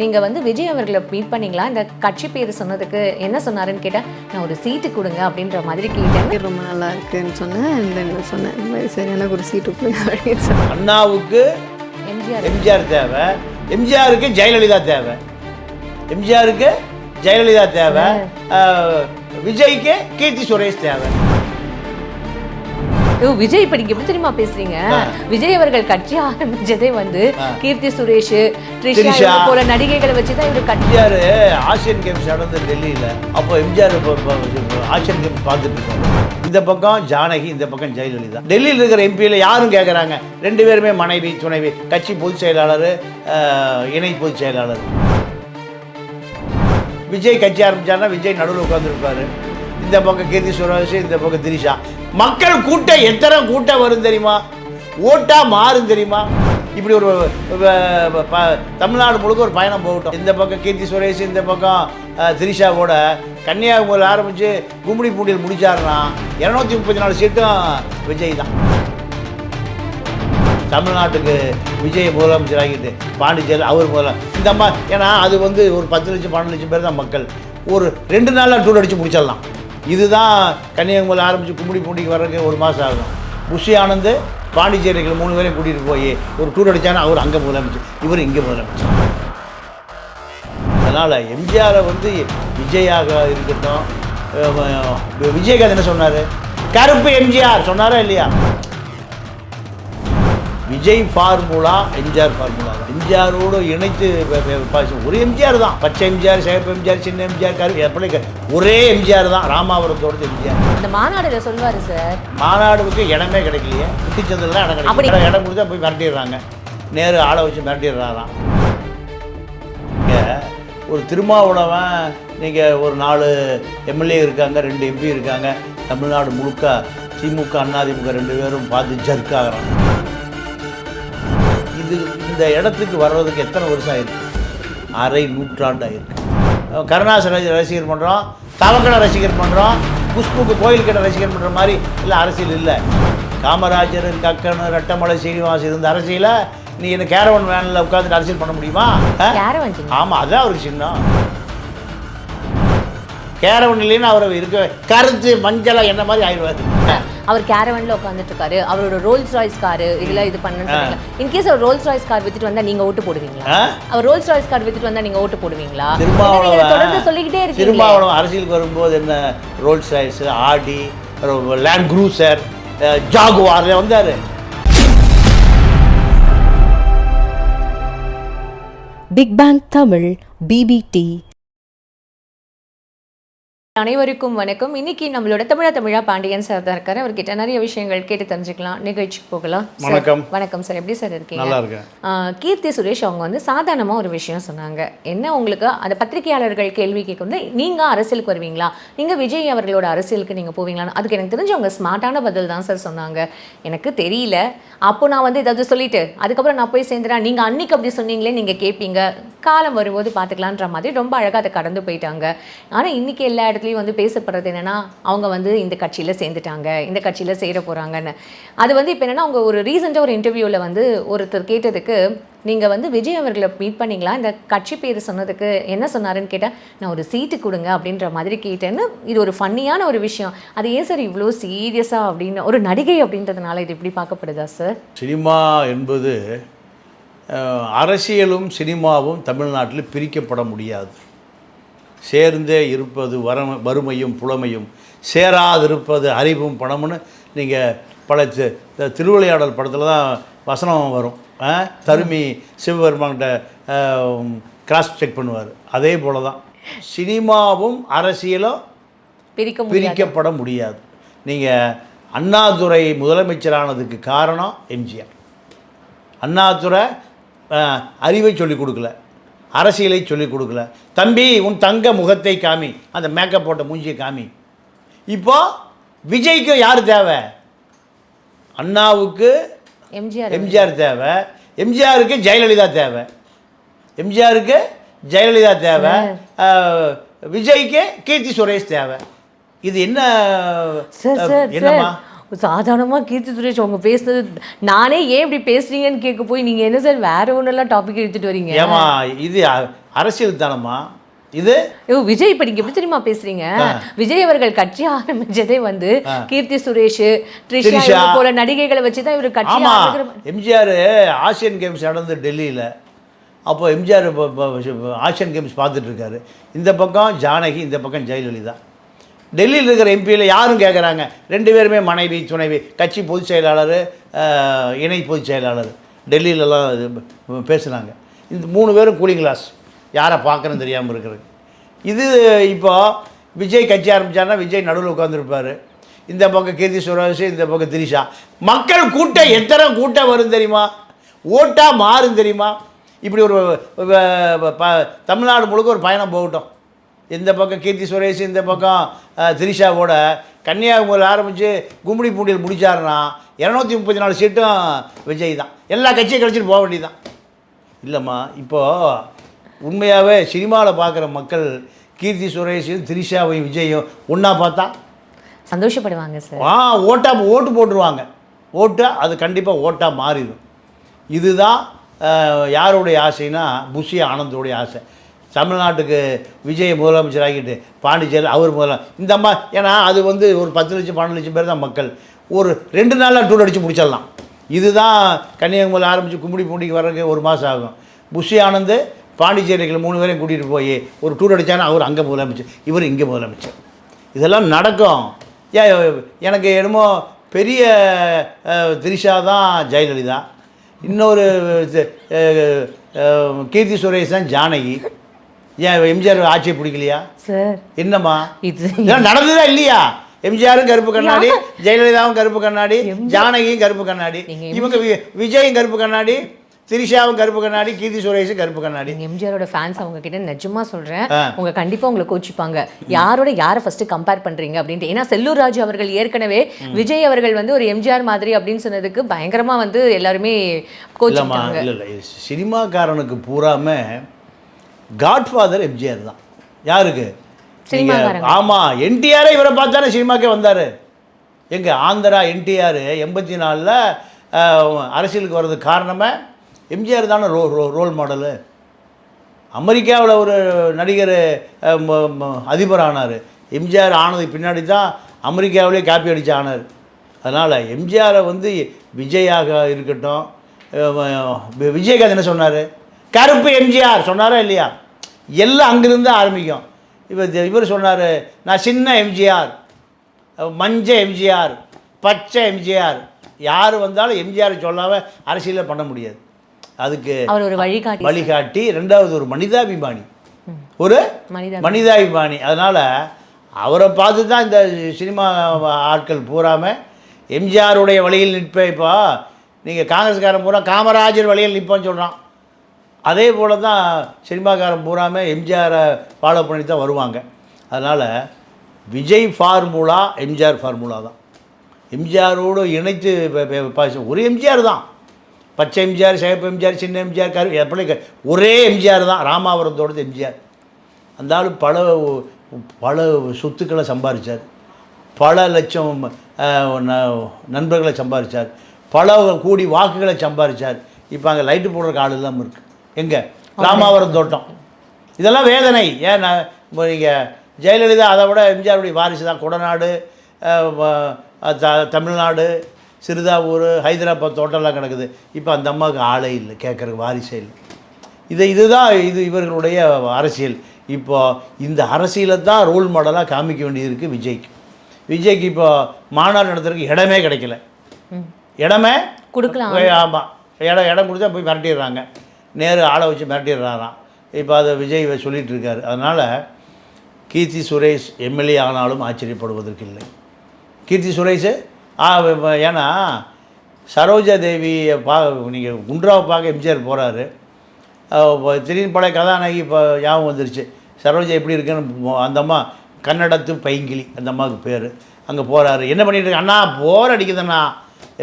நீங்கள் வந்து விஜய் அவர்களை மீட் பண்ணீங்களா? இந்த கட்சி பேர் சொன்னதுக்கு என்ன சொன்னாருன்னு கேட்டேன் நான் ஒரு சீட்டு கொடுங்க அப்படின்ற மாதிரி கேட்டேன். ரொம்ப நல்லா இருக்குன்னு சொன்னேன். நான் சொன்னேன் இந்த மாதிரி சரி எனக்கு ஒரு சீட்டு கொடுங்க அப்படின்னு சொன்னேன். அண்ணாவுக்கு எம்ஜிஆர். எம்ஜிஆர் தேவை. எம்ஜிஆருக்கு ஜெயலலிதா தேவை. எம்ஜிஆருக்கு ஜெயலலிதா தேவை. விஜய்க்கு கீர்த்தி சுரேஷ் தேவை. ஐயோ, விஜய் எப்படி தெரியுமா பேசுறீங்க? விஜய் அவர்கள் கட்சி ஆரம்பிச்சதே வந்து கீர்த்தி சுரேஷ் த்ரிஷா போல நடிகைகளை வச்சுதான் இவர் கட்சி எம்ஜிஆர் ஆசியன் கேம்ஸ் நடந்து டெல்லியில். அப்போ எம்ஜிஆர் ஆசியன் கேம்ஸ் பார்த்துட்டு இருக்கோம் இந்த பக்கம் ஜானகி இந்த பக்கம் ஜெயலலிதா. டெல்லியில் இருக்கிற எம்பியில் யாரும் கேட்குறாங்க ரெண்டு பேருமே மனைவி துணைவி. கட்சி பொதுச் செயலாளர் இணை பொதுச் செயலாளர். விஜய் கட்சி ஆரம்பிச்சாருன்னா விஜய் நடுவில் உட்காந்துருப்பாரு இந்த பக்கம் கீர்த்தி சுரேஷ் இந்த பக்கம் திரிஷா. மக்கள் கூட்டம் எத்தனை கூட்டம் வரும் தெரியுமா? ஓட்டா மாறும் தெரியுமா? இப்படி ஒரு ப- தமிழ்நாடு முழுக்க ஒரு பயணம் போகட்டும். இந்த பக்கம் கீர்த்தி சுரேஷ் இந்த பக்கம் திரிஷா கூட கன்னியாகுமரியில் ஆரம்பித்து கும்மிடி பூண்டியில் முடித்தாருன்னா இரநூத்தி முப்பத்தி நாலு சீட்டும் விஜய் தான். தமிழ்நாட்டுக்கு விஜய் முதலமைச்சர் ஆகிட்டு பாண்டிச்சேரி அவர் முதல்ல இந்த அம்மா ஏன்னா அது வந்து ஒரு பத்து லட்சம் பன்னெண்டு லட்சம் பேர் தான் மக்கள். ஒரு ரெண்டு நாளில் டூர் அடித்து முடிச்சிடலாம். இதுதான் கன்னியாகுமரியில் ஆரம்பித்து கும்படி பூண்டிக்கு வர்றதுக்கு ஒரு மாதம் ஆகும். புஷி ஆனந்த் பாண்டிச்சேரிக்கு மூணு பேரையும் கூட்டிகிட்டு போய் ஒரு டூர் அடித்தானா அவர் அங்கே முதலமைச்சர் இவர் இங்கே முதலமைச்சர். அதனால் எம்ஜிஆரை வந்து விஜயாக இருக்கட்டும் விஜயகாந்த் என்ன சொன்னார்? கருப்பு எம்ஜிஆர் சொன்னாரா இல்லையா? விஜய் ஃபார்முலா எம்ஜிஆர் ஃபார்முலா தான். எம்ஜிஆரோடு இணைத்து ஒரு எம்ஜிஆர் தான். பச்சை எம்ஜிஆர் சிவப்பு எம்ஜிஆர் சின்ன எம்ஜிஆர் கரு எப்படி ஒரே எம்ஜிஆர் தான். ராமாபுரத்தோட எம்ஜிஆர். அந்த மாநாடுல சொல்வாரு சார் மாநாடுக்கு இடமே கிடைக்கலையே. குட்டிச்சந்தில் இடம் கிடைக்கல. இடம் கொடுத்தா போய் மிரட்டிடுறாங்க. நேரு ஆளை வச்சு மிரட்டிடுறாராம். ஒரு திருமாவளவன் நீங்கள் ஒரு நாலு எம்எல்ஏ இருக்காங்க ரெண்டு எம்பி இருக்காங்க. தமிழ்நாடு முழுக்க திமுக அதிமுக ரெண்டு பேரும் பார்த்து ஜர்க் ஆகுறாங்க. இது இந்த இடத்துக்கு வர்றதுக்கு எத்தனை வருஷம் ஆயிருக்கு? அரை நூற்றாண்டு ஆயிருக்கு கருணாசன் ரசி- ரசிகர் பண்ணுறோம் தவக்கடை ரசிகர் பண்ணுறோம் குஷ்புக்கு கோயில் கடை ரசிகர் பண்ணுற மாதிரி இல்லை அரசியல் இல்லை. காமராஜர் கக்கன் ரெட்டமலை சீனிவாஸ் இருந்த அரசியலை நீ இந்த கேரவன் வேனில் உட்காந்துட்டு அரசியல் பண்ண முடியுமா. ஆமாம் அதான் அவருக்கு சின்னம் கேரவன் இல்லைன்னு அவர் இருக்க கருத்து மஞ்சளா என்ன மாதிரி ஆயிடுவார்? அவர் கேரவன்ல உட்காந்துட்டு இருக்காரு அவரோட ரோல்ஸ் ராய்ஸ் காரு இதுல இது பண்ணுன்னு சொன்னீங்க இன்கேஸ் அவர் ரோல்ஸ் ராய்ஸ் கார் வித்துட்டு வந்தா நீங்க ஓட்டு போடுவீங்களா? அவர் ரோல்ஸ் ராய்ஸ் கார் வித்துட்டு வந்தா நீங்க ஓட்டு போடுவீங்களா? தொடர்ந்து சொல்லிக்கிட்டே இருக்கீங்க திருமாவளவன் அரசியலுக்கு வரும்போது என்ன Rolls Royce Audi Land Cruiser Jaguar வந்தார். பிக் பேங் தமிழ் பிபிடி அனைவருக்கும் வணக்கம். இன்னைக்கு நம்மளோட தமிழா தமிழா பாண்டியன் சார் தான் இருக்காரு. அவர்கிட்ட நிறைய விஷயங்கள் கேட்டு தெரிஞ்சுக்கலாம். நிகழ்ச்சிக்கு போகலாம். வணக்கம். வணக்கம் சார் எப்படி சார் இருக்கீங்க? நல்லா இருக்கேன். ஆஹ் கீர்த்தி சுரேஷ் அவங்க வந்து சாதாரணமாக ஒரு விஷயம் சொன்னாங்க. என்ன உங்களுக்கு அந்த பத்திரிகையாளர்கள் கேள்வி கேட்கும் நீங்கள் அரசியலுக்கு வருவீங்களா? நீங்கள் விஜய் அவர்களோட அரசியலுக்கு நீங்கள் போவீங்களான்னு? அதுக்கு எனக்கு தெரிஞ்சு அவங்க ஸ்மார்ட்டான பதில் தான் சார் சொன்னாங்க. எனக்கு தெரியல. அப்போ நான் வந்து ஏதாவது சொல்லிட்டு அதுக்கப்புறம் நான் போய் சேர்ந்துறேன் நீங்கள் அன்னைக்கு அப்படி சொன்னீங்களே நீங்கள் கேட்பீங்க காலம் வரும்போது பார்த்துக்கலான்ற மாதிரி ரொம்ப அழகாக அதை கடந்து போயிட்டாங்க. ஆனால் இன்னைக்கு எல்லா இடத்துலையும் வந்து பேசப்படுறது என்னென்னா அவங்க வந்து இந்த கட்சியில் சேர்ந்துட்டாங்க இந்த கட்சியில் சேர போகிறாங்கன்னு அது வந்து இப்போ என்னென்னா அவங்க ஒரு ரீசெண்டாக ஒரு இன்டர்வியூவில் வந்து ஒருத்தர் கேட்டதுக்கு நீங்கள் வந்து விஜய் அவர்களை மீட் பண்ணிங்களா? இந்த கட்சி பேர் சொன்னதுக்கு என்ன சொன்னாருன்னு கேட்டால் நான் ஒரு சீட்டு கொடுங்க அப்படின்ற மாதிரி கேட்டேன்னு இது ஒரு ஃபன்னியான ஒரு விஷயம். அது ஏன் சார் இவ்வளோ சீரியஸாக அப்படின்னு ஒரு நடிகை அப்படின்றதுனால இது எப்படி பார்க்கப்படுதா சார்? சினிமா என்பது அரசியலும் சினிமாவும் தமிழ்நாட்டில் பிரிக்கப்பட முடியாது. சேர்ந்தே இருப்பது வரம் வறுமையும் புலமையும். சேராதிருப்பது அறிவும் பணம்னு நீங்கள் பல திருவிளையாடல் படத்தில் தான் வசனம் வரும்? தருமி சிவபெருமான்கிட்ட கிராஸ் செக் பண்ணுவார். அதே போல தான் சினிமாவும் அரசியலும் பிரிக்க முடியாது. பிரிக்கப்பட முடியாது. நீங்கள் அண்ணாதுரை முதலமைச்சரானதுக்கு காரணம் எம்ஜிஆர் அண்ணாதுரை அறிவை சொல்லிக் கொடுக்கல. அரசியலை சொல்லிக் கொடுக்கல. தம்பி உன் தங்க முகத்தை காமி. அந்த மேக்கப் போட்ட மூஞ்சியை காமி. இப்போ விஜய்க்கு யார் தேவை? அண்ணாவுக்கு எம்ஜிஆர். எம்ஜிஆர் தேவை. எம்ஜிஆருக்கு ஜெயலலிதா தேவை. எம்ஜிஆருக்கு ஜெயலலிதா தேவை. விஜய்க்கு கீர்த்தி சுரேஷ் தேவை. இது என்ன என்னம்மா? சாதாரணமாக கீர்த்தி சுரேஷ் அவங்க பேசுனது நானே ஏன் இப்படி பேசுறீங்கன்னு கேட்க போய் நீங்கள் என்ன சார் வேற ஒன்றெல்லாம் டாபிக் எடுத்துட்டு வரீங்க? ஏமா இது அரசியல் தானம்மா? இது? ஐயோ விஜய் இப்ப நீங்க எப்படி தெரியுமா பேசுறீங்க? விஜய் அவர்கள் கட்சி ஆரம்பிச்சதே வந்து கீர்த்தி சுரேஷ் த்ரிஷா போல நடிகைகளை வச்சு தான் இவர் கட்சி எம்ஜிஆர் ஆசியன் கேம்ஸ் நடந்து டெல்லியில். அப்போ எம்ஜிஆர் ஆசியன் கேம்ஸ் பார்த்துட்டு இருக்காரு. இந்த பக்கம் ஜானகி இந்த பக்கம் ஜெயலலிதா. டெல்லியில் இருக்கிற எம்பியில் யாரும் கேட்குறாங்க ரெண்டு பேருமே மனைவி துணைவி. கட்சி பொதுச் செயலாளர் இணை பொதுச் செயலாளர். டெல்லியிலலாம் இது பேசுனாங்க. இந்த மூணு பேரும் கூலிங் கிளாஸ். யாரை பார்க்கணும்னு தெரியாமல் இருக்கிறது. இது இப்போது விஜய் கட்சி ஆரம்பிச்சாருன்னா விஜய் நடுவில் உட்காந்துருப்பார் இந்த பக்கம் கீர்த்தி சுரேஷ் இந்த பக்கம் திரிஷா. மக்கள் கூட்டம் எத்தனை கூட்டம் வரும் தெரியுமா? ஓட்டாக மாறும் தெரியுமா? இப்படி ஒரு தமிழ்நாடு முழுக்க ஒரு பயணம் போகட்டும். இந்த பக்கம் கீர்த்தி சுரேஷ் இந்த பக்கம் திரிஷாவோட கன்னியாகுமரியில் ஆரம்பித்து கும்மிடி பூண்டியில் முடிச்சாருன்னா இரநூத்தி முப்பத்தி நாலு சீட்டும் விஜய் தான். எல்லா கட்சியும் கழிச்சிட்டு போக வேண்டியதுதான். இல்லைம்மா இப்போது உண்மையாகவே சினிமாவில் பார்க்குற மக்கள் கீர்த்தி சுரேஷையும் திரிஷாவையும் விஜயும் ஒன்றா பார்த்தா? சந்தோஷப்படுவாங்க சார். ஆ ஓட்டா ஓட்டு போட்டுருவாங்க. ஓட்டு அது கண்டிப்பாக ஓட்டாக மாறிடும். இதுதான் யாருடைய ஆசைனா புஷி ஆனந்தோடைய ஆசை. தமிழ்நாட்டுக்கு விஜய் முதலமைச்சர் ஆகிட்டு பாண்டிச்சேரி அவர் முதலாம் இந்த அம்மா ஏன்னா அது வந்து ஒரு பத்து லட்சம் பன்னெண்டு லட்சம் பேர் தான் மக்கள். ஒரு ரெண்டு நாளில் டூர் அடித்து முடிச்சிடலாம். இதுதான் கன்னியாகுமரியில் ஆரம்பித்து கும்படி பூண்டிக்கு வர்றதுக்கு ஒரு மாதம் ஆகும். புஷி ஆனந்து பாண்டிச்சேரிக்கு மூணு பேரையும் கூட்டிகிட்டு போய் ஒரு டூர் அடித்தானா அவர் அங்கே முதலமைச்சர் இவர் இங்கே முதலமைச்சர். இதெல்லாம் நடக்கும். ஏன் எனக்கு என்னமோ பெரிய திரிஷா தான் ஜெயலலிதா. இன்னொரு கீர்த்தி சுரேஷ் தான் ஜானகி. ஏன் எம்ஜிஆர் ஆட்சியை பிடிக்கலையா? சார். என்னம்மா? இது நடந்ததா இல்லையா? எம்ஜிஆரும் கருப்பு கண்ணாடி ஜெயலலிதாவும் கருப்பு கண்ணாடி ஜானகியும் கருப்பு கண்ணாடி. இவங்க விஜயும் கருப்பு கண்ணாடி திரிஷாவும் கருப்பு கண்ணாடி கீர்த்தி சுரேஷும் கருப்பு கண்ணாடி. எம்ஜிஆரோட ஃபேன்ஸ் அவங்க கிட்ட நிஜமா சொல்றேன். உங்க கண்டிப்பா உங்களை கோச்சிப்பாங்க. யாரோட யாரை ஃபர்ஸ்ட் கம்பேர் பண்றீங்க அப்படின்ட்டு. ஏன்னா செல்லூர் ராஜு அவர்கள் ஏற்கனவே விஜய் அவர்கள் வந்து ஒரு எம்ஜிஆர் மாதிரி அப்படின்னு சொன்னதுக்கு பயங்கரமா வந்து எல்லாருமே இல்லை சினிமாக்காரனுக்கு பூராமே காட்ஃபாதர் எம்ஜிஆர் தான். யாருக்கு? சினிமாக்காரங்க. ஆமாம் என்டிஆரே இவரை பார்த்தானே சினிமாக்கே வந்தார். எங்க ஆந்திரா என்டிஆர் எண்பத்தி நாலில் அரசியலுக்கு வர்றதுக்கு காரணமே எம்ஜிஆர் தானே ரோ ரோ ரோல் மாடலு அமெரிக்காவில் ஒரு நடிகர் அதிபர் ஆனார் எம்ஜிஆர் ஆனதுக்கு பின்னாடி தான் அமெரிக்காவிலே காப்பி அடித்து ஆனார். அதனால் எம்ஜிஆரை வந்து விஜயாக இருக்கட்டும் விஜயகாந்த் என்ன சொன்னார்? கருப்பு எம்ஜிஆர் சொன்னாரா இல்லையா? எல்லாம் அங்கிருந்து ஆரம்பிக்கும். இவர் இவர் சொன்னார் நான் சின்ன எம்ஜிஆர் மஞ்ச எம்ஜிஆர் பச்சை எம்ஜிஆர். யார் வந்தாலும் எம்ஜிஆர் சொல்லாமல் அரசியலில் பண்ண முடியாது. அதுக்கு அவர் ஒரு வழிகாட்டி வழிகாட்டி ரெண்டாவது ஒரு மனிதாபிமானி. ஒரு மனிதா மனிதாபிமானி. அதனால் அவரை பார்த்து தான் இந்த சினிமா ஆட்கள் பூராம எம்ஜிஆருடைய வழியில் நிற்பேன் இப்போ நீங்கள் காங்கிரஸ்காரன் பூரா காமராஜர் வழியில் நிற்போன்னு சொல்கிறான் அதே போல தான் சினிமாக்காரன் பூராமே எம்ஜிஆரை ஃபாலோ பண்ணி தான் வருவாங்க. அதனால் விஜய் ஃபார்முலா எம்ஜிஆர் ஃபார்முலா தான். எம்ஜிஆரோடு இணைத்து ஒரு எம்ஜிஆர் தான். பச்சை எம்ஜிஆர் சேப்பு எம்ஜிஆர் சின்ன எம்ஜிஆர் கரு எப்படி ஒரே எம்ஜிஆர் தான் ராமாபுரத்தோடது எம்ஜிஆர். அந்த ஆள் பல பல சொத்துக்களை சம்பாதிச்சார் பல லட்சம் நண்பர்களை சம்பாதிச்சார் பல கோடி வாக்குகளை சம்பாதிச்சார் இப்போ அங்கே லைட்டு போடுறக்கு ஆள் இல்லாமல் இருக்குது எங்கே? ராமாவரம் தோட்டம். இதெல்லாம் வேதனை. ஏன் நான் இப்போ நீங்கள் ஜெயலலிதா அதை விட எம்ஜிஆருடைய வாரிசு தான். கொடநாடு த- தமிழ்நாடு சிறுதாவூர் ஹைதராபாத் தோட்டம்லாம் கிடக்குது. இப்போ அந்த அம்மாவுக்கு ஆளே இல்லை கேட்குறக்கு வாரிசே இல்லை. இது இதுதான் இது இவர்களுடைய அரசியல். இப்போ இந்த அரசியலை தான் ரோல் மாடலாக காமிக்க வேண்டியது இருக்குது விஜய்க்கு. விஜய்க்கு இப்போ மாநாடு நடத்துறதுக்கு இடமே கிடைக்கல. இடமே கொடுக்கலாம். ஆமாம் இடம் இடம் கொடுத்தா போய் மிரட்டிடுறாங்க. நேரு ஆளை வச்சு மிரட்டிடுறாராம். இப்போ அதை விஜய் சொல்லிகிட்டு இருக்காரு அதனால் கீர்த்தி சுரேஷ் எம்எல்ஏ ஆனாலும் ஆச்சரியப்படுவதற்கு இல்லை கீர்த்தி சுரேஷ் ஆ ஏன்னா சரோஜா தேவியை பா நீங்கள் குண்ட்ராவை பார்க்க எம்ஜிஆர் போகிறாரு திடீர்னு பழைய கதாநாயகி இப்போ ஞாபகம் வந்துருச்சு. சரோஜா எப்படி இருக்குன்னு அந்த அம்மா கன்னடத்து பைங்கிலி அந்த அம்மாவுக்கு பேர். அங்கே போகிறாரு என்ன பண்ணிட்டு இருக்க அண்ணா போர் அடிக்குதுண்ணா.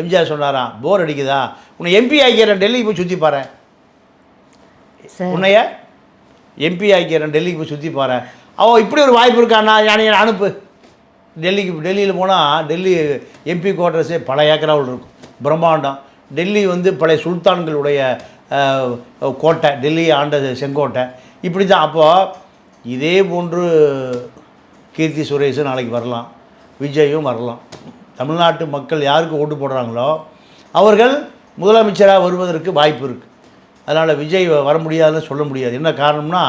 எம்ஜிஆர் சொன்னாராம் போர் அடிக்குதா? உன்னை எம்பி ஆக்கிறேன் டெல்லிக்கு போய் சுற்றி பாரு உன்னைய எம்பி ஆக்கிறேன் டெல்லிக்கு போய் சுற்றி போகிறேன் அவள் இப்படி ஒரு வாய்ப்பு இருக்காண்ணா யானை அனுப்பு. டெல்லிக்கு டெல்லியில் போனால் டெல்லி எம்பி குவார்டர்ஸே பல ஏக்கராவில் இருக்கும். பிரம்மாண்டம். டெல்லி வந்து பழைய சுல்தான்களுடைய கோட்டை டெல்லி ஆண்ட செங்கோட்டை. இப்படி தான் அப்போது இதே போன்று கீர்த்தி சுரேஷும் நாளைக்கு வரலாம். விஜயும் வரலாம். தமிழ்நாட்டு மக்கள் யாருக்கு ஓட்டு போடுறாங்களோ அவர்கள் முதலமைச்சராக வருவதற்கு வாய்ப்பு இருக்குது அதனால் விஜய் வர முடியாதுன்னு சொல்ல முடியாது. என்ன காரணம்னா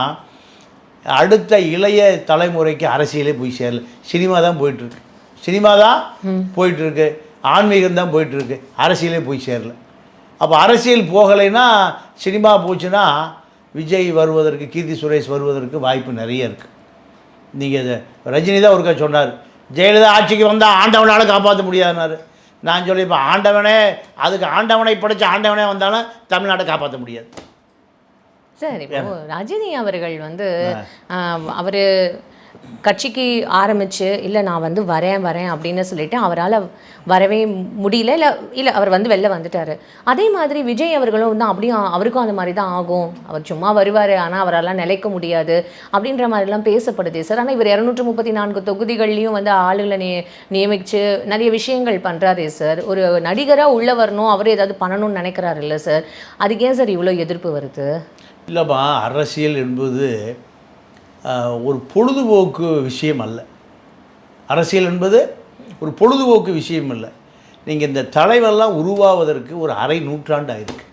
அடுத்த இளைய தலைமுறைக்கு அரசியலே போய் சேரல. சினிமா தான் போயிட்டுருக்கு. சினிமா தான் போயிட்டுருக்கு. ஆன்மீகம் தான் போயிட்டுருக்கு. அரசியலே போய் சேரல. அப்போ அரசியல் போகலைன்னா சினிமா போச்சுன்னா விஜய் வருவதற்கு கீர்த்தி சுரேஷ் வருவதற்கு வாய்ப்பு நிறைய இருக்குது நீங்கள் ரஜினி தான் ஒருக்கா சொன்னார். ஜெயலலிதா ஆட்சிக்கு வந்தால் ஆண்டவனால் காப்பாற்ற முடியாதுனாரு நான் சொல்லி இப்போ ஆண்டவனே அதுக்கு ஆண்டவனை படைச்ச ஆண்டவனே வந்தாலும் தமிழ்நாட்டை காப்பாற்ற முடியாது. சார் இப்போ ரஜினி அவர்கள் வந்து அவர் கட்சிக்கு ஆரம்பிச்சு இல்லை நான் வந்து வரேன் வரேன் அப்படின்னு சொல்லிட்டு அவரால் வரவே முடியல. இல்லை இல்லை அவர் வந்து வெளில வந்துட்டார். அதே மாதிரி விஜய் அவர்களும் வந்து அப்படியும் அவருக்கும் அந்த மாதிரி தான் ஆகும். அவர் சும்மா வருவார் ஆனால் அவரால் நிலைக்க முடியாது அப்படின்ற மாதிரிலாம் பேசப்படுது. சார் ஆனால் இவர் இரநூற்று முப்பத்தி நான்கு தொகுதிகள்லையும் வந்து ஆளுகளை நிய நியமித்து நிறைய விஷயங்கள் பண்ணுறாரே சார். ஒரு நடிகராக உள்ளே வரணும் அவர் ஏதாவது பண்ணணும்னு நினைக்கிறாரு இல்லை சார்? அதுக்கு ஏன் சார் இவ்வளோ எதிர்ப்பு வருது? இல்லைம்மா அரசியல் என்பது ஒரு பொழுதுபோக்கு விஷயம் அல்ல. அரசியல் என்பது ஒரு பொழுதுபோக்கு விஷயம் இல்லை நீங்கள் இந்த தலைவெல்லாம் உருவாவதற்கு ஒரு அரை நூற்றாண்டு ஆயிருக்கு.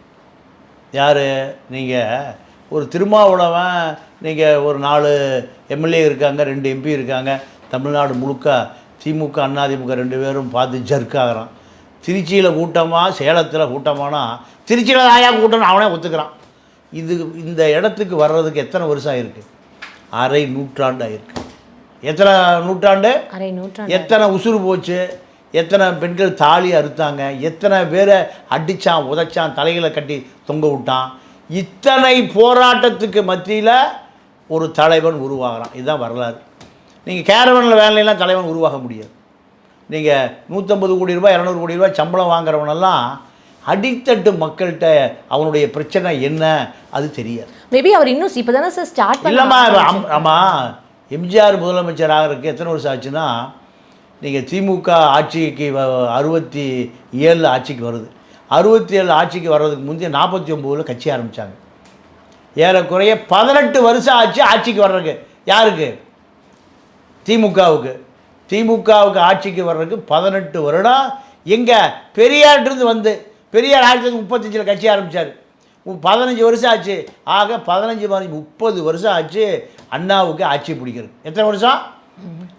யார்? நீங்கள் ஒரு திருமாவளவன் நீங்கள் ஒரு நாலு எம்எல்ஏ இருக்காங்க ரெண்டு எம்பி இருக்காங்க. தமிழ்நாடு முழுக்க திமுக அதிமுக ரெண்டு பேரும் பார்த்து ஜர்க் ஆகிறான். திருச்சியில் கூட்டமாக சேலத்தில் கூட்டமானா திருச்சியில் தாயா கூட்டம்னு அவனே ஒத்துக்கிறான். இது இந்த இடத்துக்கு வர்றதுக்கு எத்தனை வருஷம் ஆயிருக்கு? அரை நூற்றாண்டு ஆயிருக்கு எத்தனை நூற்றாண்டு? அரை நூற்றாண்டு. எத்தனை உசுறு போச்சு? எத்தனை பெண்கள் தாலி அறுத்தாங்க? எத்தனை பேரை அடித்தான் உதைச்சான் தலைகளை கட்டி தொங்க விட்டான்? இத்தனை போராட்டத்துக்கு மத்தியில் ஒரு தலைவன் உருவாகிறான். இதுதான் வரலாறு. நீங்கள் கேரவனில் வேலையெல்லாம் தலைவன் உருவாக முடியாது. நீங்கள் நூற்றம்பது கோடி ரூபாய் இரநூறு கோடி ரூபாய் சம்பளம் வாங்குறவனெல்லாம் அடித்தட்டு மக்கள்கிட்ட அவனுடைய பிரச்சனை என்ன? அது தெரியாது. மேபி அவர் இன்னும் இப்போ தானே சார் ஸ்டார்ட் இல்லைம்மா ஆமாம் எம்ஜிஆர் முதலமைச்சர் ஆகிறதுக்கு எத்தனை வருஷம் ஆச்சுன்னா நீங்கள் திமுக ஆட்சிக்கு அறுபத்தி ஏழில் ஆட்சிக்கு வருது. அறுபத்தி ஏழு ஆட்சிக்கு வர்றதுக்கு முந்தைய நாற்பத்தி ஒம்போதில் கட்சி ஆரம்பித்தாங்க ஏறக்குறைய பதினெட்டு வருஷம் ஆச்சு ஆட்சிக்கு வர்றதுக்கு. யாருக்கு? திமுகவுக்கு. திமுகவுக்கு ஆட்சிக்கு வர்றதுக்கு பதினெட்டு வருடம் எங்கே பெரியார்கிட்டருந்து வந்து பெரியார் ஆயிரத்தி தொள்ளாயிரத்தி முப்பத்தஞ்சில் கட்சி ஆரம்பித்தார் பதினஞ்சு வருஷம் ஆச்சு. ஆக பதினஞ்சு பதினஞ்சு முப்பது வருஷம் ஆச்சு. அண்ணாவுக்கு ஆட்சி பிடிக்கிறது. எத்தனை வருஷம்?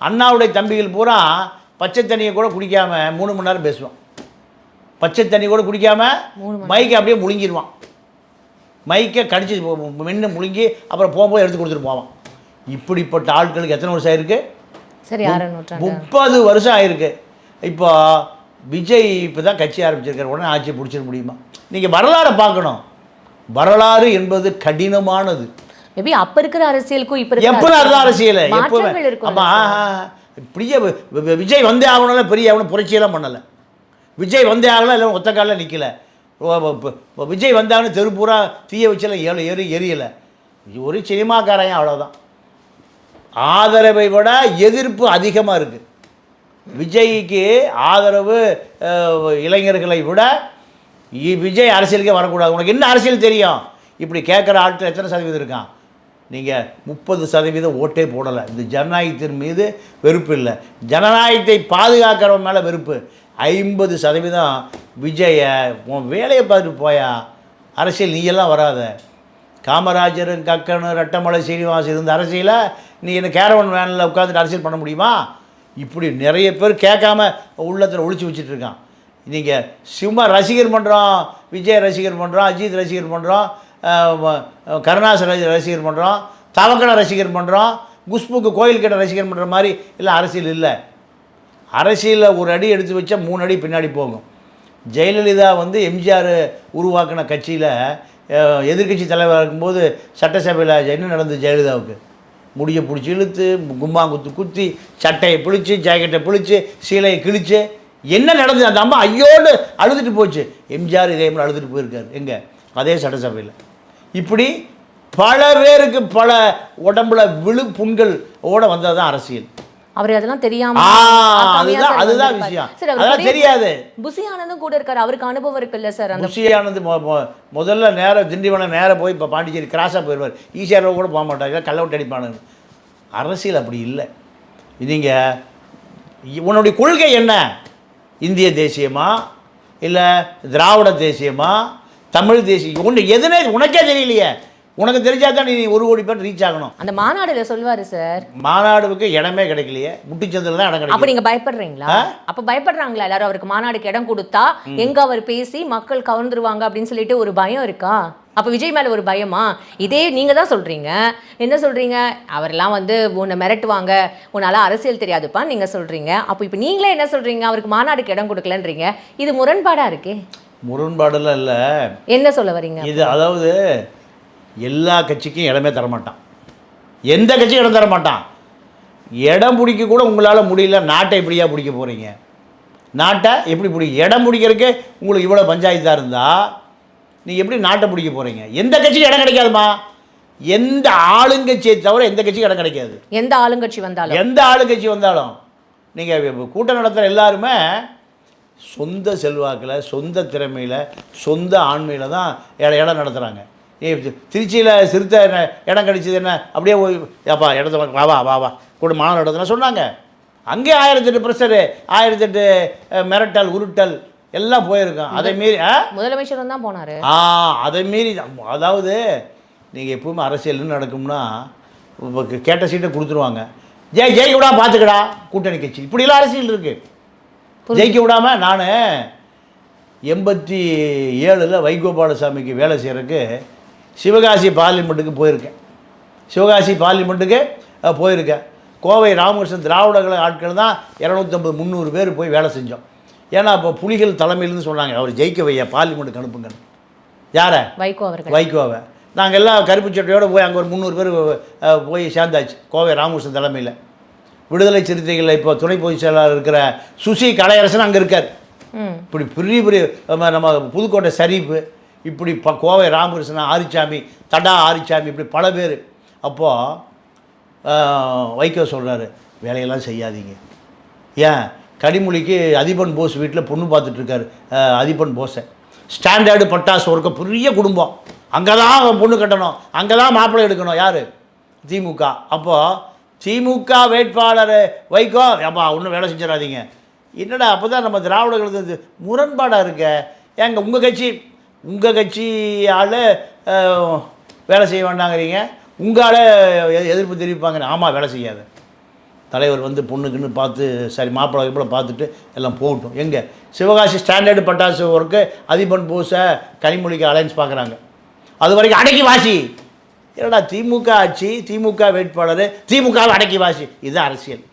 அண்ணாவுடைய தம்பிகள் பூரா பச்சை தண்ணியை கூட குடிக்காம மூணு மணி நேரம் பேசுவான். பச்சை தண்ணி கூட குடிக்காம மைக்கை அப்படியே முழுங்கிடுவான் மைக்கை கடிச்சு மென்று முழுங்கி அப்புறம் போகும்போது எடுத்து கொடுத்துட்டு போவான். இப்படிப்பட்ட ஆட்களுக்கு எத்தனை வருஷம் ஆயிருக்கு? சரி முப்பது வருஷம் ஆயிருக்கு. இப்போ விஜய் இப்போ தான் கட்சி ஆரம்பிச்சிருக்காரு. உடனே ஆட்சி பிடிச்சிட முடியுமா? நீங்கள் வரலாறை பார்க்கணும். வரலாறு என்பது கடினமானது. மேபி அப்ப இருக்கிற அரசியலுக்கும் இப்ப எப்போ நடந்த அரசியல்? எப்போ ஆமாம் பெரிய விஜய் வந்தே ஆகணும்ல பெரிய அவனை புரட்சியெல்லாம் பண்ணலை. விஜய் வந்தே ஆகலாம் இல்லை ஒத்த காலில் நிற்கல விஜய் வந்தாங்கன்னு தெரு பூரா தீய வச்செல்லாம் ஏழு எரி எரியலை. ஒரு சினிமாக்காரன் அவ்வளோதான் ஆதரவை விட எதிர்ப்பு அதிகமாக இருக்குது விஜய்க்கு ஆதரவு இளைஞர்களை விட விஜய் அரசியலுக்கே வரக்கூடாது. உனக்கு என்ன அரசியல் தெரியும்? இப்படி கேட்குற ஆட்கள் எத்தனை சதவீதம் இருக்கான்? நீங்கள் முப்பது சதவீதம் ஓட்டே போடலை. இந்த ஜனநாயகத்தின் மீது வெறுப்பு இல்லை. ஜனநாயகத்தை பாதுகாக்கிறவன் மேலே வெறுப்பு. ஐம்பது சதவீதம் விஜயை உன் வேலையை பார்த்துட்டு போயா? அரசியல் நீயெல்லாம் வராத. காமராஜர் கக்கனு ரெட்டமலை சீனிவாசன் இருந்த அரசியலை நீ என்ன கேரவன் வேனில் உட்காந்துட்டு அரசியல் பண்ண முடியுமா? இப்படி நிறைய பேர் கேட்காம உள்ளத்தில் ஒழிச்சு வச்சுட்டு இருக்கான். நீங்கள் சும்மா ரசிகர் பண்ணுறோம் விஜய் ரசிகர் பண்ணுறோம் அஜித் ரசிகர் பண்ணுறோம் கருணாஸ் ரசி- ரசிகர் பண்ணுறோம் தவக்கடை ரசிகர் பண்ணுறோம் குஷ்புக்கு கோயில் கிட்ட ரசிகர் பண்ணுற மாதிரி இல்லை அரசியல் இல்லை. அரசியலில் ஒரு அடி எடுத்து வச்சா மூணு அடி பின்னாடி போகும். ஜெயலலிதா வந்து எம்ஜிஆர் உருவாக்கின கட்சியில் எதிர்க்கட்சி தலைவராக இருக்கும்போது சட்டசபையில் என்ன நடந்தது ஜெயலலிதாவுக்கு? முடியை பிடிச்சி இழுத்து கும்மாங்குத்து குத்தி சட்டையை பிடிச்சி ஜாக்கெட்டை பிடிச்சி சீலையை கிழித்து என்ன நடந்தது? அந்த அம்மா ஐயோடு அழுதுட்டு போச்சு. எம்ஜிஆர் இதே மாதிரி அழுதுட்டு போயிருக்காரு. எங்கே? அதே சட்டசபையில். இப்படி பல பேருக்கு பல உடம்புல விழு புண்கள் ஓட வந்தது தான் அரசியல். அவர் அதெல்லாம் தெரியாம அதுதான் அதுதான்? விஷயம். கூடயே தெரியாது. புசி ஆனந்தும் கூட இருக்காரு. அவருக்கு அனுபவம் இருக்குல்ல சார் அந்த மொ மொ- முதல்ல நேராக திண்டிவனம் நேராக போய் இப்போ பாண்டிச்சேரி கிராஸாக போயிடுவார் ஈஸியாக கூட போக மாட்டாங்க. கள்ள விட்டு அடிப்பானுங்க. அரசியல் அப்படி இல்லை. நீங்கள் உன்னுடைய கொள்கை என்ன? இந்திய தேசியமா? இல்லை திராவிட தேசியமா? தமிழ் தேசியம் ஒன்று எதுனே உனக்கே தெரியலையே. உனக்கு தெரிஞ்சா தான் நீ ஒரு கோடி பேர் ரீச் ஆகணும். அந்த மாநாடுல சொல்லுவாரு சார். மாநாடுக்கு இடமே கிடைக்கலையே. முட்டிச்சந்தில் தான் இடம் அப்ப கிடைக்கும் நீங்க பயப்படுறீங்களா? அப்ப பயப்படுறாங்களா? எல்லாரும் அவருக்கு மாநாடுக்கு இடம் கொடுத்தா எங்க அவர் பேசி மக்கள் கவர்ந்துருவாங்க அப்படின்னு சொல்லிட்டு ஒரு பயம் இருக்கா? அப்ப விஜய் மேல ஒரு பயமா? இதே நீங்க தான் சொல்றீங்க. என்ன சொல்றீங்க? அவரெல்லாம் வந்து உன்னை மிரட்டுவாங்க. உன்னால அரசியல் தெரியாதுப்பா நீங்க சொல்றீங்க. அப்போ இப்போ நீங்களே என்ன சொல்றீங்க? அவருக்கு மாநாடுக்கு இடம் கொடுக்கலன்றீங்க. இது முரண்பாடா இருக்கே? முரண்பாடெல்லாம் இல்லை. என்ன சொல்ல வரீங்க? இது அதாவது எல்லா கட்சிக்கும் இடமே தரமாட்டான். எந்த கட்சியும் இடம் தரமாட்டான். இடம் பிடிக்க கூட உங்களால் முடியல. நாட்டை எப்படியா பிடிக்க போகிறீங்க நாட்டை எப்படி பிடிக்க? இடம் பிடிக்கிறதுக்கு உங்களுக்கு இவ்வளோ பஞ்சாயத்தாக இருந்தால் நீ எப்படி நாட்டை பிடிக்க போகிறீங்க எந்த கட்சிக்கும் இடம் கிடைக்காதுமா. எந்த ஆளுங்கட்சியை தவிர எந்த கட்சிக்கும் இடம் கிடைக்காது. எந்த ஆளுங்கட்சி வந்தாலும். எந்த ஆளுங்கட்சி வந்தாலும் நீங்கள் கூட்டம் நடத்துகிற எல்லாருமே சொந்த செல்வாக்கில் சொந்த திறமையில் சொந்த ஆண்மையில் தான் இடம் நடத்துகிறாங்க திருச்சியில் சிறுத்தை என்ன இடம் கிடைச்சது என்ன? அப்படியே போய் ஏப்பா இடத்த வா- வா வா வா. கூட மாநாடு நடத்தினா சொன்னாங்க. அங்கே ஆயிரத்தெட்டு ப்ரெஷரு ஆயிரத்தெட்டு மிரட்டல் உருட்டல். எல்லாம் போயிருக்கோம் அதை மீறி ஆ? முதலமைச்சரும் தான் போனாரு. ஆ அதை மீறி அதாவது நீங்கள் எப்பவுமே அரசியல்னு நடக்கும்னா கேட்ட சீட்டை கொடுத்துருவாங்க. ஜெய் ஜெயிக்க விடாம பார்த்துக்கடா கூட்டணி கட்சி. இப்படிலாம் அரசியல் இருக்குது ஜெயிக்க விடாமல் நான் எண்பத்தி ஏழில் வைகோபாலசாமிக்கு வேலை செய்கிறதுக்கு சிவகாசி பார்லிமெண்ட்டுக்கு போயிருக்கேன். சிவகாசி பார்லிமெண்ட்டுக்கு போயிருக்கேன். கோவை ராமகிருஷ்ணன் திராவிட ஆட்கள் தான் இரநூத்தம்பது முந்நூறு பேர் போய் வேலை செஞ்சோம். ஏன்னா அப்போ புலிகள் தலைமையிலேருந்து சொன்னாங்க அவர் ஜெயிக்க வைய பார்லிமெண்ட்டுக்கு அனுப்புங்கன்னு. யாரை? வைகோ அவர்கள். வைகோவை. நாங்கள் எல்லாம் கருப்பு சட்டையோடு போய் அங்கே ஒரு முந்நூறு பேர் போய் சேர்ந்தாச்சு கோவை ராமகிருஷ்ணன் தலைமையில். விடுதலை சிறுத்தைகளில் இப்போ துணை பொதுச் செயலாளர் இருக்கிற சுசி கலையரசன் அங்கே இருக்கார். இப்படி பெரிய பெரிய நம்ம புதுக்கோட்டை ஷரீஃபு இப்படி ப கோவை ராமகிருஷ்ணன் ஆரிச்சாமி தடா ஆரிச்சாமி இப்படி பல பேர். அப்போது வைகோ சொல்கிறாரு வேலையெல்லாம் செய்யாதீங்க. ஏன்? கனிமொழிக்கு அதிபன் போஸ் வீட்டில் பொண்ணு பார்த்துட்ருக்காரு அதிபன் போஸை. ஸ்டாண்டர்டு பட்டாசு ஒர்க்க பெரிய குடும்பம். அங்கே தான் பொண்ணு கட்டணும். அங்கே தான் மாப்பிள்ளை எடுக்கணும். யார்? திமுக. அப்போது திமுக வேட்பாளர் வைகோ அப்பா ஒன்றும் வேலை செஞ்சிடாதீங்க. என்னடா அப்போ தான் நம்ம திராவிடர்களுக்கு முரண்பாடாக இருக்க? ஏங்க உங்கள் கட்சி உங்கள் கட்சி ஆள் வேலை செய்ய வேண்டாங்கிறீங்க. உங்களால் எதிர்ப்பு தெரிவிப்பாங்க ஆமாம் வேலை செய்யாது. தலைவர் வந்து பொண்ணுக்குன்னு பார்த்து சரி மாப்பிள்ளை கூட பார்த்துட்டு எல்லாம் போகட்டும். எங்கே? சிவகாசி ஸ்டாண்டர்டு பட்டாசு ஒர்க்கு அதிபன் பூசை கனிமொழிக்கு அலைன்ஸ் பார்க்குறாங்க. அது வரைக்கும் அடக்கி வாசி. என்னடா திமுக ஆட்சி திமுக வேட்பாளர் திமுக அடக்கி வாசி. இதுதான் அரசியல்.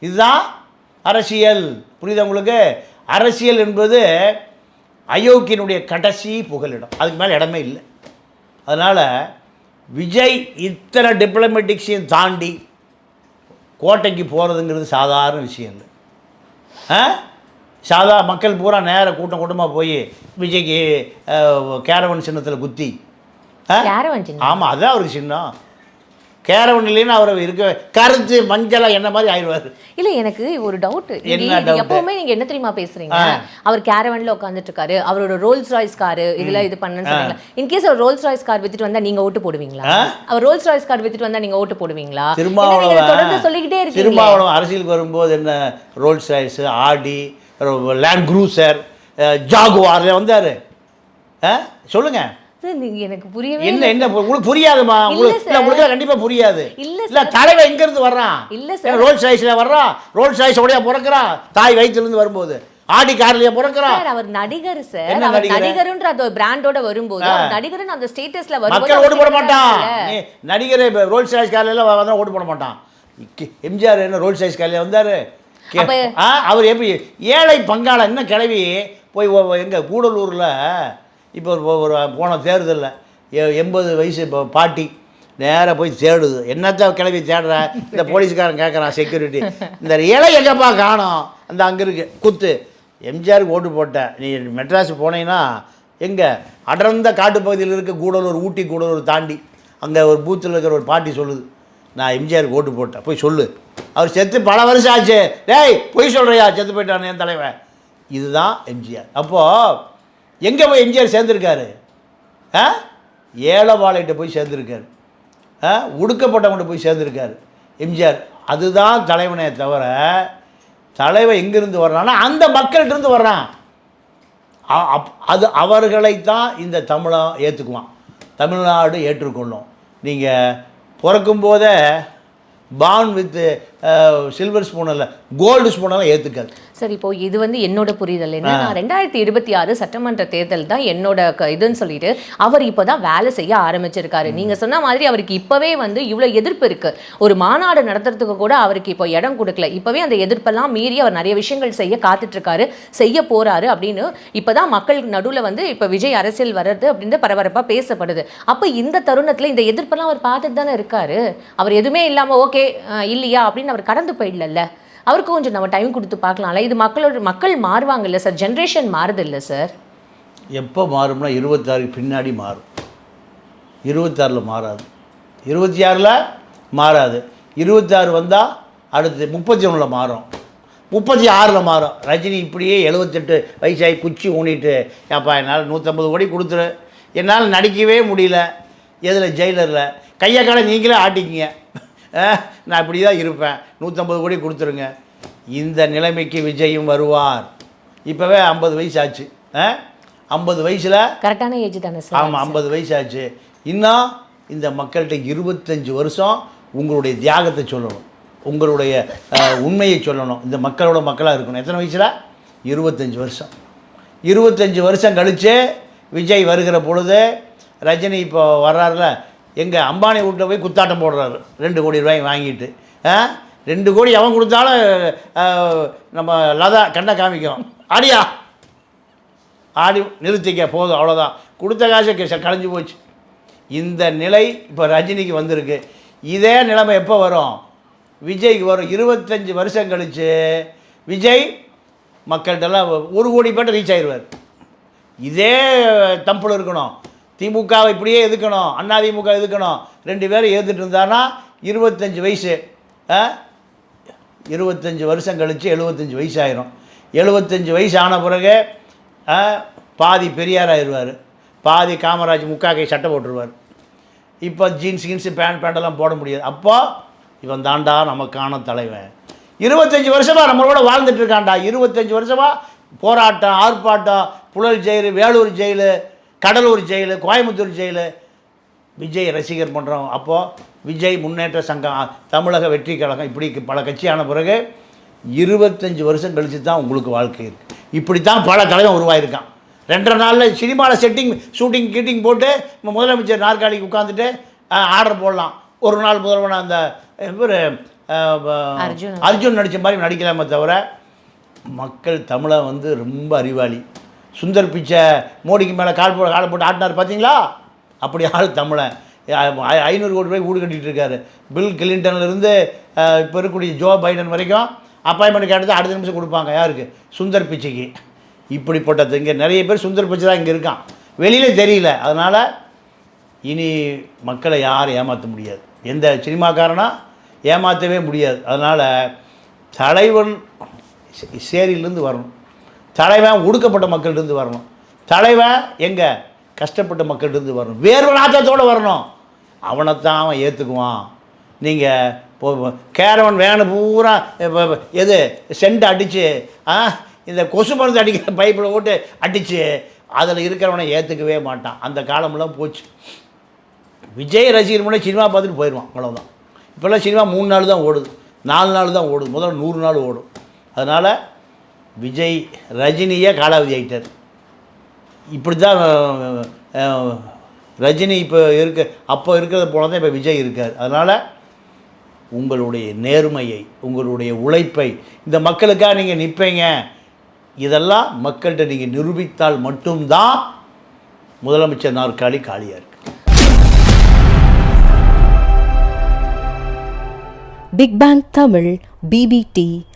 இதுதான் அரசியல். புரியுதா உங்களுக்கு? அரசியல் என்பது அயோக்கியனுடைய கடைசி புகலிடம். அதுக்கு மேலே இடமே இல்லை. அதனால் விஜய் இத்தனை டிப்ளமேட்டிக்ஸையும் தாண்டி கோட்டைக்கு போகிறதுங்கிறது சாதாரண விஷயம் இல்லை ஆ? சாதா மக்கள் பூரா நேர கூட்டம் கூட்டமாக போய் விஜய்க்கு கேரவன் சின்னத்தில் குத்தி. ஆ? கேரவன் சின்னம். ஆமாம் அதான் அவருக்கு சின்னம். கேரவன் இல்லைன்னா அவர் இருக்க கருத்து மஞ்சளாக என்ன மாதிரி ஆயிடுவார்? இல்ல எனக்கு ஒரு டவுட் என்ன? எப்பவுமே நீங்க என்ன தெரியுமா பேசுறீங்க? அவர் கேரவன்ல உட்காந்துட்டு இருக்காரு அவரோட ரோல்ஸ் ராய்ஸ் காரு இதுல இது பண்ணுன்னு சொன்னீங்க இன்கேஸ் அவர் ரோல்ஸ் ராய்ஸ் கார் வித்துட்டு வந்தா நீங்க ஓட்டு போடுவீங்களா? அவர் ரோல்ஸ் ராய்ஸ் கார் வித்துட்டு வந்தா நீங்க ஓட்டு போடுவீங்களா? திருமாவளவன். சொல்லிக்கிட்டே இருக்கீங்க. திருமாவளவன் அரசியலுக்கு வரும்போது என்ன Rolls Royce Audi Land Cruiser Jaguar வந்தார். ஆ? சொல்லுங்க எனக்கு புரியவே என்ன என்ன உங்களுக்கு புரியாதுமா? உங்களுக்கு. இல்ல உங்களுக்கு கண்டிப்பா புரியாது. இல்ல இல்ல தலைவன் எங்க இருந்து வர்றான் இல்ல sir. ரோல்ஸ் ராய்ஸ்ல வர்றான் ரோல்ஸ் ராய்ஸ் உடைய பிறக்கிறான் தாய் இருந்து வரும்போது. ஆடி கார்லயே பிறக்கிறான் சார் அவர் நடிகர் சார். அவர் நடிகர்? நடிகர்ன்ற அந்த பிராண்டோட வரும்போது அவர் நடிகர்னு அந்த ஸ்டேட்டஸ்ல வரும்போது மக்கள் ஓட்டு போட நடிகரா மாட்டான். இல்ல. நடிகர் ரோல்ஸ் ராய்ஸ் கார்ல எல்லாம் வந்தா ஓட்டு போட மாட்டான். எம்ஜிஆர் என்ன ரோல்ஸ் ராய்ஸ் கார்ல வந்தாரு? அவர் எப்படி ஏழை பங்காள என்ன கிளவி போய் எங்க கூடலூர்ல இப்போ ஒரு போன தேர்தலில் எண்பது வயசு இப்போ பாட்டி நேராக போய் தேடுது. என்னத்தான் கிளவி தேடுற? இந்த போலீஸ்காரன் கேட்குறான் செக்யூரிட்டி இந்த இலை எங்கப்பா காணும்? அந்த அங்கே இருக்கு. குத்து. எம்ஜிஆருக்கு ஓட்டு போட்டேன் நீ மெட்ராஸ் போனீங்கன்னா எங்கே? அடர்ந்த காட்டுப்பகுதியில் இருக்க கூடலூர் ஊட்டி கூடலூர் தாண்டி அங்கே ஒரு பூத்தில் இருக்கிற ஒரு பாட்டி சொல்லுது. நான் எம்ஜிஆருக்கு ஓட்டு போட்டேன். போய் சொல்லு. அவர் செத்து பல வருஷம் ஆச்சு. டேய் பொய் சொல்கிறியா செத்து போயிட்டான் என் தலைவன். இதுதான் எம்ஜிஆர். அப்போது எங்கே போய் எம்ஜிஆர் சேர்ந்துருக்காரு? ஆ? ஏழவாளைகிட்ட போய் சேர்ந்துருக்காரு. ஆ? உடுக்கப்பட்டவங்கள்ட்ட போய் சேர்ந்துருக்காரு எம்ஜிஆர். அதுதான் தலைவனே தவிர தலைவன் எங்கேருந்து வர்றான்னா அந்த மக்கள்கிட்டருந்து வர்றான். அ- அப் அது அவர்களைத்தான் இந்த தமிழம் ஏற்றுக்குவான் தமிழ்நாடு ஏற்றுக்கொள்ளும். நீங்கள் பிறக்கும்போதே பான் வித்து சில்வர் ஸ்பூன் இல்லை கோல்டு ஸ்பூனெல்லாம் ஏற்றுக்காது சார் இப்போ இது வந்து என்னோட புரிதல். என்னன்னா ரெண்டாயிரத்தி இருபத்தி ஆறு சட்டமன்ற தேர்தல் தான் என்னோட இதுன்னு சொல்லிட்டு அவர் இப்போதான் வேலை செய்ய ஆரம்பிச்சிருக்காரு. நீங்க சொன்ன மாதிரி அவருக்கு இப்பவே வந்து இவ்வளவு எதிர்ப்பு இருக்கு. ஒரு மாநாடு நடத்துறதுக்கு கூட அவருக்கு இப்போ இடம் கொடுக்கல. இப்பவே அந்த எதிர்ப்பெல்லாம் மீறி அவர் நிறைய விஷயங்கள் செய்ய காத்துட்டு இருக்காரு செய்ய போறாரு அப்படின்னு இப்பதான் மக்கள் நடுவுல வந்து இப்ப விஜய் அரசியல் வர்றது அப்படின்னு பரபரப்பா பேசப்படுது. அப்ப இந்த தருணத்துல இந்த எதிர்ப்பெல்லாம் அவர் பார்த்துட்டு தானே இருக்காரு? அவர் எதுவுமே இல்லாம ஓகே இல்லையா? அப்படின்னு அவர் கடந்து போயிடல அவருக்கு கொஞ்சம் நம்ம டைம் கொடுத்து பார்க்கலாம்ல இது மக்களோட மக்கள் மாறுவாங்க இல்லை சார் ஜென்ரேஷன் மாறுது இல்லை சார் எப்போ மாறும்னா இருபத்தாறுக்கு பின்னாடி மாறும். இருபத்தாறில் மாறாது. இருபத்தி ஆறில் மாறாது. இருபத்தாறு வந்தால் அடுத்து முப்பத்தி ஒன்றில் மாறும். முப்பத்தி ஆறில் மாறும். ரஜினி இப்படியே எழுபத்தெட்டு வயசாகி குச்சி ஊனிட்டு ஏப்பா என்னால் நூற்றம்பது கோடி கொடுத்துரு. என்னால் நடிக்கவே முடியல. எதில் ஜெயிலரில்? கையை கடை நீங்களே ஆட்டிக்கிங்க. நான் இப்படி தான் இருப்பேன். நூற்றம்பது கோடி கொடுத்துருங்க. இந்த நிலைமைக்கு விஜயும் வருவார். இப்போவே ஐம்பது வயசு ஆச்சு. ஐம்பது வயசில் கரெக்டான ஏஜ் தானே சார் ஆமாம் ஐம்பது வயசு ஆச்சு. இன்னும் இந்த மக்கள்கிட்ட இருபத்தஞ்சி வருஷம் உங்களுடைய தியாகத்தை சொல்லணும். உங்களுடைய உண்மையை சொல்லணும். இந்த மக்களோட மக்களாக இருக்கணும். எத்தனை வயசில்? இருபத்தஞ்சி வருஷம். இருபத்தஞ்சி வருஷம் கழித்து விஜய் வருகிற பொழுது ரஜினி இப்போ வர்றாருல எங்கள் அம்பானி வீட்டில் போய் குத்தாட்டம் போடுறாரு. ரெண்டு கோடி ரூபாய் வாங்கிட்டு. ஆ? ரெண்டு கோடி அவன் கொடுத்தாலும் நம்ம லதா கண்ணை காமிக்கும். ஆடியா? ஆடி நிறுத்திக்க போதும் அவ்வளோதான் கொடுத்த காசு கலைஞ்சு போச்சு. இந்த நிலை இப்போ ரஜினிக்கு வந்திருக்கு. இதே நிலைமை எப்போ வரும்? விஜய்க்கு வரும். இருபத்தஞ்சி வருஷம் கழித்து விஜய் மக்கள்கிட்டலாம் ஒரு கோடி பேர்ட்ட ரீச் ஆயிடுவார் இதே தம்பில் இருக்கணும். திமுகவை இப்படியே எதுக்கணும் அண்ணா திமுக எதுக்கணும் ரெண்டு பேரும் ஏற்றுட்டு இருந்தான்னா இருபத்தஞ்சி வயசு ஆ? இருபத்தஞ்சி வருஷம் கழித்து எழுபத்தஞ்சி வயசு ஆயிரும். எழுபத்தஞ்சி வயசு ஆன பிறகு பாதி பெரியார் ஆயிடுவார். பாதி காமராஜ் முக்காக்கை சட்டை போட்டுருவார். இப்போ ஜீன்ஸ் கீன்ஸு பேண்ட் பேண்டெல்லாம் போட முடியாது. அப்போது இவன் தாண்டா நமக்கான தலைவன். இருபத்தஞ்சி வருஷமாக நம்மளோட வாழ்ந்துட்டு இருக்கான்டா. இருபத்தஞ்சி வருஷமாக போராட்டம் ஆர்ப்பாட்டம் Puzhal jail Vellore jail Cuddalore jail Coimbatore jail. Vijay ரசிகர் பண்ணுறோம் அப்போது விஜய் முன்னேற்ற சங்கம் தமிழக வெற்றி கழகம் இப்படி பல கட்சியான பிறகு இருபத்தஞ்சி வருஷம் கழித்து தான் உங்களுக்கு வாழ்க்கை இருக்குது இப்படி தான் பல தலைவன் உருவாயிருக்கான். ரெண்டரை நாளில் சினிமாவில் செட்டிங் ஷூட்டிங் கீட்டிங் போட்டு முதலமைச்சர் நாற்காலிக்கு உட்காந்துட்டு ஆர்டர் போடலாம். ஒரு நாள் முதல்வன் அந்த இவர். அர்ஜுன். நடித்த மாதிரி நடிக்கலாமே தவிர மக்கள் தமிழை வந்து ரொம்ப அறிவாளி. சுந்தர் பிச்சை மோடிக்கு மேலே கால் போட காலை போட்டு ஆட்டினார் பார்த்தீங்களா அப்படி ஆள் தமிழன் ஐ- ஐநூறு கோடி ரூபாய் வீடு கட்டிகிட்டு இருக்காரு. பில் கிளின்டன்லேருந்து இப்போ இருக்கக்கூடிய ஜோ பைடன் வரைக்கும் அப்பாயின்மெண்ட் கேட்டது அடுத்த நிமிஷம் கொடுப்பாங்க யாருக்கு? சுந்தர் பிச்சைக்கு. இப்படிப்பட்டது இங்கே நிறைய பேர் சுந்தர் பிச்சை தான் இங்கே இருக்கான். வெளியிலே தெரியல. அதனால் இனி மக்களை யாரும் ஏமாற்ற முடியாது. எந்த சினிமாக்காரனா ஏமாற்றவே முடியாது. அதனால் தலைவன் சேரியிலேருந்து வரணும். தலைவன் ஒடுக்கப்பட்ட மக்கள்கிட்டருந்து வரணும். தலைவன் எங்கே? கஷ்டப்பட்ட மக்கள்கிட்டருந்து வரணும். வேறு நாட்டத்தோடு வரணும். அவனைத்தான் அவன் ஏற்றுக்குவான் நீங்கள் இப்போ கேரவன் வேனு பூரா எது? சென்ட் அடித்து ஆ இந்த கொசு மருந்து அடிக்கிற பைப்பில் போட்டு அடித்து அதில் இருக்கிறவனை ஏற்றுக்கவே மாட்டான். அந்த காலமெல்லாம் போச்சு. விஜய் ரசிகர் முன்னே சினிமா பார்த்துட்டு போயிடுவான். அவ்வளோதான் இப்போல்லாம் சினிமா மூணு நாள் தான் ஓடுது. நாலு நாள் தான் ஓடுது. முதல்ல நூறு நாள் ஓடும். அதனால் விஜய் ரஜினியே காலாவதி ஆகிட்டார் இப்படி தான் ரஜினி இப்போ இருக்க அப்போ இருக்கிறது போல தான் இப்போ விஜய் இருக்கார். அதனால் உங்களுடைய நேர்மையை உங்களுடைய உழைப்பை இந்த மக்களுக்காக நீங்கள் நிற்பீங்க. இதெல்லாம் மக்கள்கிட்ட நீங்கள் நிரூபித்தால் மட்டும்தான் முதலமைச்சர் நாற்காலி காலியாக இருக்குது பிக் பேங் தமிழ் பிபிடி